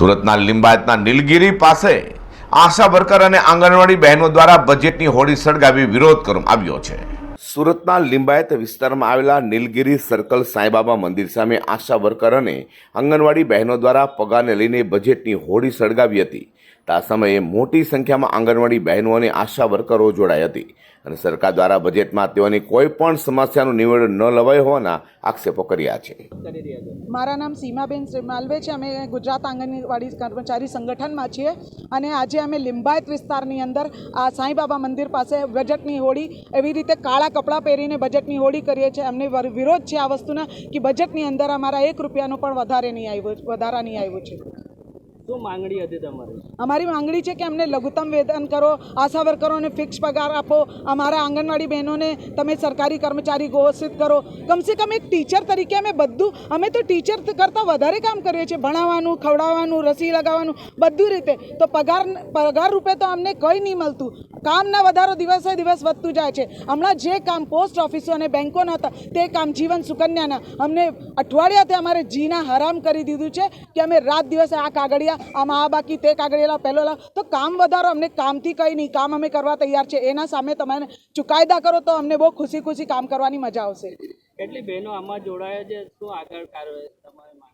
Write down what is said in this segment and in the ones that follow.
સુરતના લિંબાયતના નીલગીરી પાસે આશા વર્કર અને આંગણવાડી બહેનો દ્વારા બજેટની હોડી સળગાવી વિરોધ કરવામાં આવ્યો છે. સુરતના લિંબાયત વિસ્તારમાં આવેલા નીલગીરી સર્કલ સાંઈબાબા મંદિર સામે આશા વર્કર અને આંગણવાડી બહેનો દ્વારા પગારને લઈને બજેટની હોડી સળગાવી હતી. આ સમયે મોટી સંખ્યામાં આંગણવાડી બહેનો અને આશા વર્કરો જોડાઈ હતી અને સરકાર દ્વારા બજેટમાં તેઓની કોઈ પણ સમસ્યાનું નિવેડન ન લવાય હોવાના આક્ષેપો કર્યા છે. મારા નામ સીમાબેન માલવે છે. અમે ગુજરાત આંગણવાડી કર્મચારી સંગઠનમાં છીએ અને આજે અમે લિંબાયત વિસ્તારની અંદર આ સાંઈબાબા મંદિર પાસે બજેટની હોળી એવી રીતે કાળા કપડાં પહેરીને બજેટની હોળી કરીએ છીએ. અમને વિરોધ છે આ વસ્તુના કે બજેટની અંદર અમારા એક રૂપિયાનો પણ વધારે નહીં આવ્યું વધારા નહીં આવ્યું છે. શું માંગણી હતી તમારી? અમારી માંગણી છે કે અમને લઘુત્તમ વેતન કરો, આશા વર્કરોને ફિક્સ પગાર આપો. અમારા આંગણવાડી બહેનોને તમે સરકારી કર્મચારી ઘોષિત કરો. કમસે કમ એક ટીચર તરીકે અમે બધું, અમે તો ટીચર કરતાં વધારે કામ કરીએ છીએ. ભણાવવાનું, ખવડાવવાનું, રસી લગાવવાનું, બધું રીતે. તો પગાર પગાર રૂપે તો અમને કંઈ નહીં મળતું. કામના વધારો દિવસે દિવસ વધતું જાય છે. હમણાં જે કામ પોસ્ટ ઓફિસો અને બેન્કોના હતા, તે કામ જીવન સુકન્યાના અમને અઠવાડિયાથી અમારે જીના હરામ કરી દીધું છે કે અમે રાત દિવસે આ કાગળિયા આમાં આ બાકી તે કાગળિયા પહેલો લાવ તો કામ વધારો અમને કામથી કંઈ નહીં કામ અમે કરવા તૈયાર છે. એના સામે તમે ચુકાયદા કરો તો અમને બહુ ખુશી ખુશી કામ કરવાની મજા આવશે. કેટલી બહેનો આમાં જોડાયા છે? શું આગળ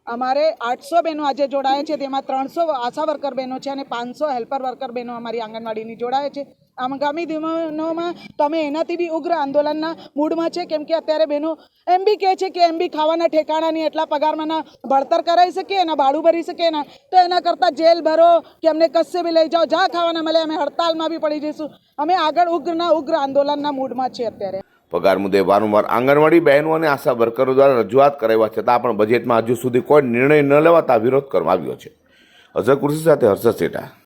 અમારે આઠસો બહેનો આજે જોડાયા છે. તેમાં ત્રણસો આશા વર્કર બહેનો છે અને પાંચસો હેલ્પર વર્કર બહેનો અમારી આંગણવાડીની જોડાયા છે. આગામી દિનોમાં તો અમે એનાથી બી ઉગ્ર આંદોલનના મૂડમાં છે? કેમ કે અત્યારે બહેનો એમ બી કહે છે કે એમ બી ખાવાના ઠેકાણાની એટલા પગારમાં ના ભણતર કરાવી શકીએ એના ભાડું ભરી શકીએ ના તો એના કરતાં જેલ ભરો, કે અમને કશે બી લઈ જાઓ, જ્યાં ખાવાના મળે અમે હડતાલમાં બી પડી જઈશું. અમે આગળ ઉગ્રના ઉગ્ર આંદોલનના મૂડમાં છીએ અત્યારે. પગાર મુદ્દે વારંવાર આંગણવાડી બહેનો અને આશા વર્કરો દ્વારા રજૂઆત કરાવ્યા, છતાં પણ બજેટમાં હજુ સુધી કોઈ નિર્ણય ન લેવાતા વિરોધ કરવામાં આવ્યો છે. અઝર કુર્સી સાથે હર્ષદ સેઠા